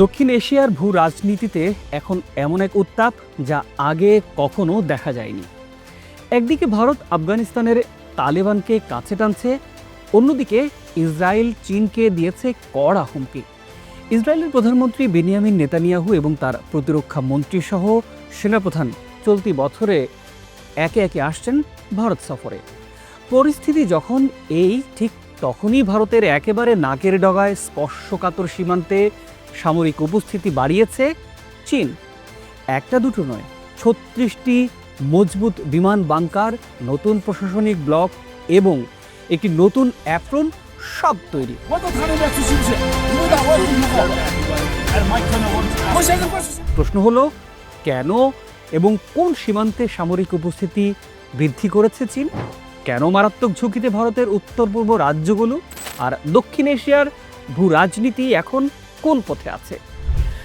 দক্ষিণ এশিয়ার ভূ রাজনীতিতে এখন এমন এক উত্তাপ যা আগে কখনো দেখা যায়নি। একদিকে ভারত আফগানিস্তানের তালেবানকে কাছে টানছে, অন্যদিকে ইসরায়েল চীনকে দিয়েছে কড়া হুমকি। ইসরায়েলের প্রধানমন্ত্রী বেনিয়ামিন নেতানিয়াহু এবং তার প্রতিরক্ষা মন্ত্রী সহ সেনাপ্রধান চলতি বছরে একে একে আসছেন ভারত সফরে। পরিস্থিতি যখন এই, ঠিক তখনই ভারতের একেবারে নাকের ডগায় স্পর্শকাতর সীমান্তে সামরিক উপস্থিতি বাড়িয়েছে চীন। একটা দুটো নয়, ছত্রিশটি মজবুত বিমান বাংকার, নতুন প্রশাসনিক ব্লক এবং একটি নতুন অ্যাপ্রন সব তৈরি। প্রশ্ন হলো, কেন এবং কোন সীমান্তে সামরিক উপস্থিতি বৃদ্ধি করেছে চীন? কেন মারাত্মক ঝুঁকিতে ভারতের উত্তর পূর্ব রাজ্যগুলো আর দক্ষিণ এশিয়ার ভূ রাজনীতি এখন কোন পথে আছে?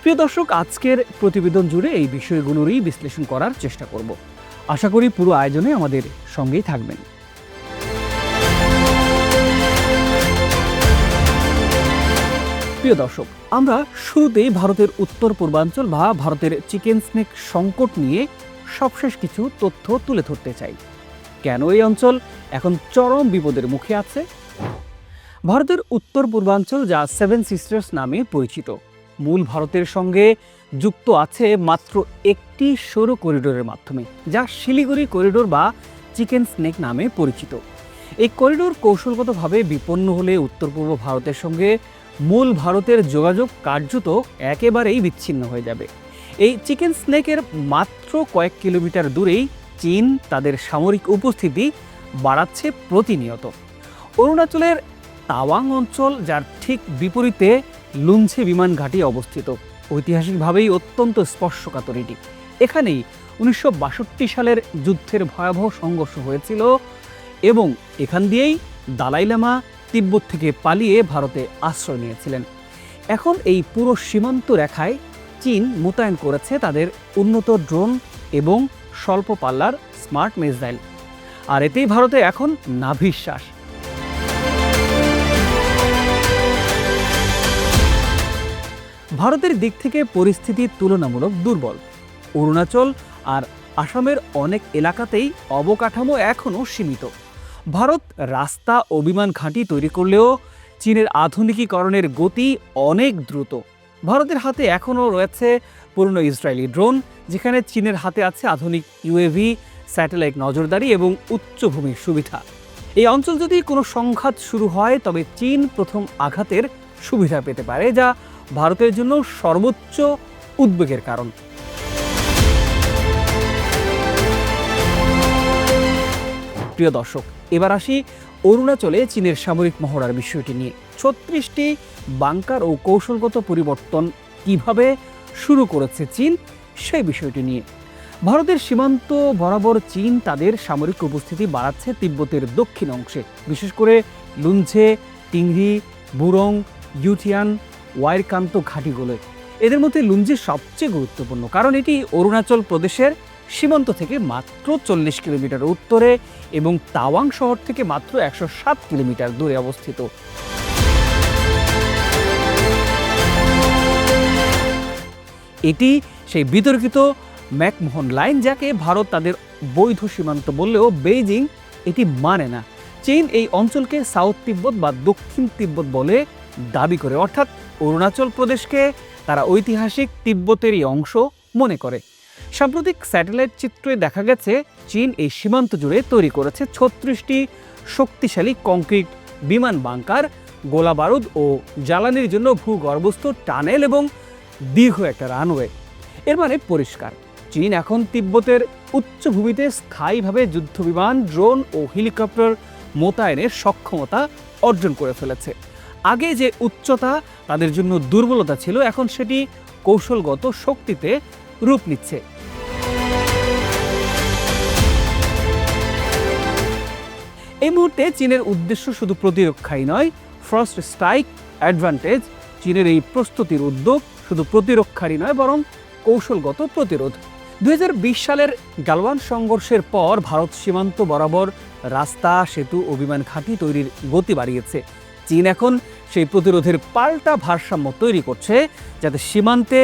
প্রিয় দর্শক, আজকের প্রতিবেদন জুড়ে এই বিষয়গুলোরই বিশ্লেষণ করার চেষ্টা করব। আশা করি পুরো আয়োজনে আমাদের সঙ্গেই থাকবেন। প্রিয় দর্শক, আমরা শুরুতেই ভারতের উত্তর পূর্বাঞ্চল বা ভারতের চিকেন স্নেক সংকট নিয়ে সবশেষ কিছু তথ্য তুলে ধরতে চাই। কেন এই অঞ্চল এখন চরম বিপদের মুখে আছে? ভারতের উত্তর পূর্বাঞ্চল, যা সেভেন সিস্টার্স নামে পরিচিত। মূল ভারতের সঙ্গে যুক্ত আছে মাত্র একটি সরু করিডোরের মাধ্যমে, যা শিলিগুড়ি করিডোর বা চিকেন স্নেক নামে পরিচিত। এই করিডোর কৌশলগতভাবে বিপন্ন হলে উত্তর পূর্ব ভারতের সঙ্গে মূল ভারতের যোগাযোগ কার্যত একেবারেই বিচ্ছিন্ন হয়ে যাবে। এই চিকেন স্নেকের মাত্র কয়েক কিলোমিটার দূরেই চীন তাদের সামরিক উপস্থিতি বাড়াচ্ছে প্রতিনিয়ত। অরুণাচলের তাওয়াং অঞ্চল, যার ঠিক বিপরীতে লুঞ্ছে বিমান ঘাঁটি অবস্থিত। ঐতিহাসিকভাবেই অত্যন্ত স্পর্শকাতর এটি। এখানেই উনিশশো বাষট্টি সালের যুদ্ধের ভয়াবহ সংঘর্ষ হয়েছিল এবং এখান দিয়েই দালাই লামা তিব্বত থেকে পালিয়ে ভারতে আশ্রয় নিয়েছিলেন। এখন এই পুরো সীমান্ত রেখায় চীন মোতায়েন করেছে তাদের উন্নত ড্রোন এবং স্বল্প পাল্লার স্মার্ট মিসাইল। আর এতেই ভারতে এখন নাভিশ্বাস। ভারতের দিক থেকে পরিস্থিতি তুলনামূলক দুর্বল। অরুণাচল আর আসামের অনেক এলাকাতেই অবকাঠামো এখনও সীমিত। ভারত রাস্তা ও বিমান ঘাঁটি তৈরি করলেও চীনের আধুনিকীকরণের গতি অনেক দ্রুত। ভারতের হাতে এখনও রয়েছে পুরনো ইসরায়েলি ড্রোন, যেখানে চীনের হাতে আছে আধুনিক ইউএভি, স্যাটেলাইট নজরদারি এবং উচ্চভূমির সুবিধা। এই অঞ্চল যদি কোনো সংঘাত শুরু হয়, তবে চীন প্রথম আঘাতের সুবিধা পেতে পারে, যা ভারতের জন্য সর্বোচ্চ উদ্বেগের কারণ। প্রিয় দর্শক, এবার আসি অরুণাচলে চীনের সামরিক মহড়ার বিষয়টি নিয়ে। ছত্রিশটি বাংকার ও কৌশলগত পরিবর্তন কীভাবে শুরু করেছে চীন, সেই বিষয়টি নিয়ে। ভারতের সীমান্ত বরাবর চীন তাদের সামরিক উপস্থিতি বাড়াচ্ছে তিব্বতের দক্ষিণ অংশে। বিশেষ করে লুঞ্ঝে টিংরি, বুরং ইউটিয়ান ওয়াইরকান্ত ঘাটিগুলোয় এদের মধ্যে লুঞ্জি সবচেয়ে গুরুত্বপূর্ণ, কারণ এটি অরুণাচল প্রদেশের সীমান্ত থেকে মাত্র চল্লিশ কিলোমিটার উত্তরে এবং তাওয়াং শহর থেকে মাত্র একশো সাত কিলোমিটার দূরে অবস্থিত। এটি সেই বিতর্কিত ম্যাকমোহন লাইন যাকে ভারত তাদের বৈধ সীমান্ত বললেও বেইজিং এটি মানে না। চীন এই অঞ্চলকে সাউথ তিব্বত বা দক্ষিণ তিব্বত বলে দাবি করে। অর্থাৎ অরুণাচল প্রদেশকে তারা ঐতিহাসিক তিব্বতেরই অংশ মনে করে। সাম্প্রতিক স্যাটেলাইট চিত্রে দেখা গেছে, চীন এই সীমান্ত জুড়ে তৈরি করেছে ছত্রিশটি শক্তিশালী কংক্রিট, বিমান বাংকার, গোলা বারুদ ও জ্বালানির জন্য ভূগর্ভস্থ টানেল এবং দীর্ঘ একটা রানওয়ে। এর মানে পরিষ্কার। চীন এখন তিব্বতের উচ্চভূমিতে স্থায়ীভাবে যুদ্ধবিমান, ড্রোন ও হেলিকপ্টার মোতায়েনের সক্ষমতা অর্জন করে ফেলেছে। আগে যে উচ্চতা তাদের জন্য দুর্বলতা ছিল, এখন সেটি কৌশলগত শক্তিতে রূপ নিচ্ছে। এই মুহূর্তে চীনের উদ্দেশ্য শুধু প্রতিরক্ষাই নয় ফার্স্ট স্ট্রাইক অ্যাডভান্টেজ চীনের এই প্রস্তুতির উদ্যোগ শুধু প্রতিরক্ষারই নয়, বরং কৌশলগত প্রতিরোধ। দুই হাজার বিশ সালের গালওয়ান সংঘর্ষের পর ভারত সীমান্ত বরাবর রাস্তা, সেতু ও বিমান ঘাঁটি তৈরির গতি বাড়িয়েছে। চীন এখন সেই প্রতিরোধের পাল্টা ভারসাম্য তৈরি করছে, যাতে সীমান্তে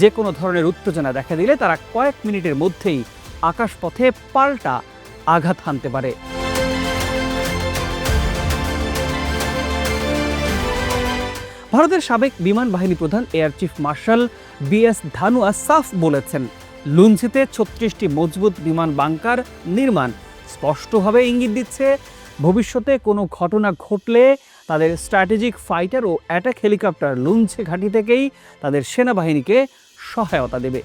যে কোনো ধরনের উত্তেজনা দেখা দিলে তারা কয়েক মিনিটের মধ্যেই আকাশপথে পাল্টা আঘাত হানতে পারে। ভারতের সাবেক বিমান বাহিনী প্রধান air chief marshal BS Dhanoa সাফ বলেছেন লুঞ্জিতে ছত্রিশটি মজবুত বিমান বাংকার নির্মাণ স্পষ্টভাবে ইঙ্গিত দিচ্ছে, ভবিষ্যতে কোনো ঘটনা ঘটলে তাদের স্ট্র্যাটেজিক ফাইটার ও অ্যাটাক হেলিকপ্টার লুঞ্চে ঘাঁটি থেকেই তাদের সেনাবাহিনীকে সহায়তা দেবে।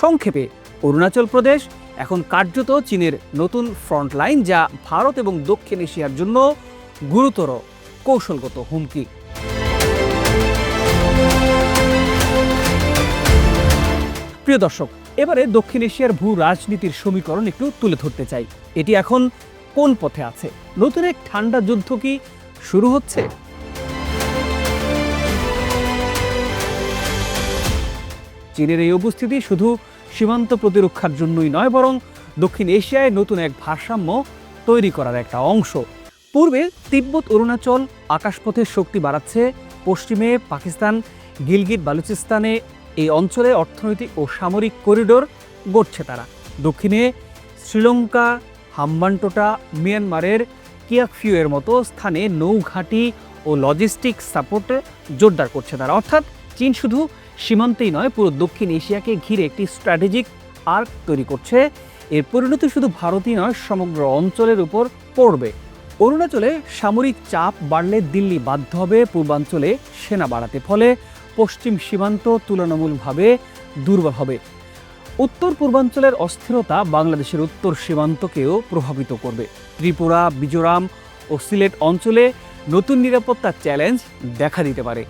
সংক্ষেপে, অরুণাচল প্রদেশ এখন কার্যত চীনের নতুন ফ্রন্ট লাইন যা ভারত এবং দক্ষিণ এশিয়ার জন্য গুরুতর কৌশলগত হুমকি। প্রিয় দর্শক, এবারে দক্ষিণ এশিয়ার ভূ রাজনীতির সমীকরণ একটু তুলে ধরতে চাই। এটি এখন কোন পথে আছে? নতুন এক ঠান্ডা যুদ্ধ কি শুরু হচ্ছে। চীনের এই উপস্থিতি শুধু সীমান্ত প্রতিরক্ষার জন্যই নয়, বরং দক্ষিণ এশিয়ায় নতুন এক ভারসাম্য তৈরি করার একটা অংশ। পূর্বে তিব্বত, অরুণাচল, আকাশপথের শক্তি বাড়াচ্ছে। পশ্চিমে পাকিস্তান, গিলগিট, বালুচিস্তানে এই অঞ্চলে অর্থনৈতিক ও সামরিক করিডোর গড়ছে তারা। দক্ষিণে শ্রীলঙ্কা, হাম্বানটোটা, মিয়ানমারের কিয়াকফিউ এর মতো স্থানে নৌঘাঁটি ও লজিস্টিক সাপোর্টে জোরদার করছে তারা। অর্থাৎ চীন শুধু সীমান্তেই নয়, পুরো দক্ষিণ এশিয়াকে ঘিরে একটি স্ট্র্যাটেজিক আর্ক তৈরি করছে। এর পরিণতি শুধু ভারতই নয়, সমগ্র অঞ্চলের উপর পড়বে। অরুণাচলে সামরিক চাপ বাড়লে দিল্লি বাধ্য হবে, পূর্বাঞ্চলে সেনা বাড়াতে, ফলে পশ্চিম সীমান্ত তুলনামূলকভাবে দুর্বল হবে। উত্তর পূর্বাঞ্চলের অস্থিরতা বাংলাদেশের উত্তর সীমান্তকেও প্রভাবিত করবে। ত্রিপুরা, মিজোরাম ও সিলেট অঞ্চলে নতুন নিরাপত্তা চ্যালেঞ্জ দেখা দিতে পারে।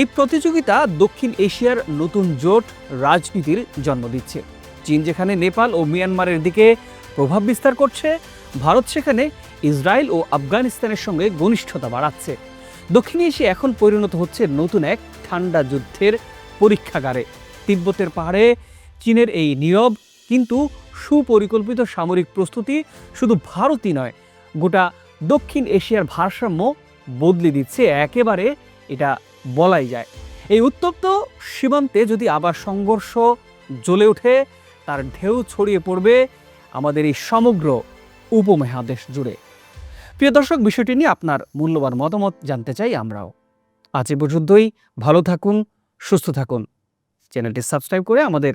এই প্রতিযোগিতা দক্ষিণ এশিয়ার নতুন জোট রাজনীতির জন্ম দিচ্ছে। চীন যেখানে নেপাল ও মিয়ানমারের দিকে প্রভাব বিস্তার করছে, ভারত সেখানে ইসরায়েল ও আফগানিস্তানের সঙ্গে ঘনিষ্ঠতা বাড়াচ্ছে। দক্ষিণ এশিয়া এখন পরিণত হচ্ছে নতুন এক ঠান্ডা যুদ্ধের পরীক্ষাগারে। তিব্বতের পাহাড়ে চীনের এই নীরব কিন্তু সুপরিকল্পিত সামরিক প্রস্তুতি শুধু ভারতই নয়, গোটা দক্ষিণ এশিয়ার ভারসাম্য বদলে দিচ্ছে একেবারে, এটা বলাই যায়। এই উত্তপ্ত সীমান্তে যদি আবার সংঘর্ষ জ্বলে ওঠে, তার ঢেউ ছড়িয়ে পড়বে আমাদের এই সমগ্র উপমহাদেশ জুড়ে। প্রিয় দর্শক, বিষয়টি নিয়ে আপনার মূল্যবান মতামত জানতে চাই আমরাও। আজ এ পর্যন্তই, ভালো থাকুন, সুস্থ থাকুন। চ্যানেলটি সাবস্ক্রাইব করে আমাদের